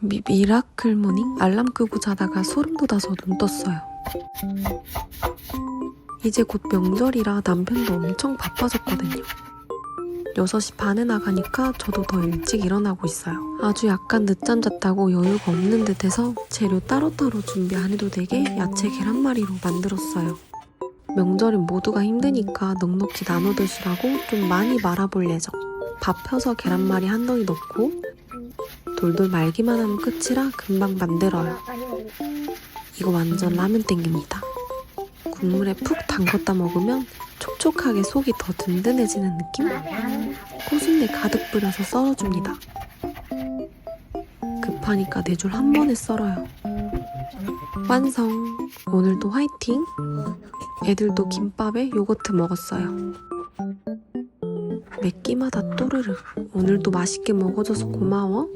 미, 미라클 모닝? 알람 끄고 자다가 소름 돋아서 눈 떴어요. 이제 곧 명절이라 남편도 엄청 바빠졌거든요. 6시 반에 나가니까 저도 더 일찍 일어나고 있어요. 아주 약간 늦잠 잤다고 여유가 없는 듯해서 재료 따로따로 준비 안 해도 되게 야채 계란말이로 만들었어요. 명절은 모두가 힘드니까 넉넉히 나눠 드시라고 좀 많이 말아볼 예정. 밥 펴서 계란말이 한 덩이 넣고 돌돌 말기만 하면 끝이라 금방 만들어요. 이거 완전 라면 땡깁니다. 국물에 푹 담궜다 먹으면 촉촉하게 속이 더 든든해지는 느낌? 꼬순내 가득 뿌려서 썰어줍니다. 급하니까 네 줄 한 번에 썰어요. 완성! 오늘도 화이팅! 애들도 김밥에 요거트 먹었어요. 매 끼마다 또르르. 오늘도 맛있게 먹어줘서 고마워.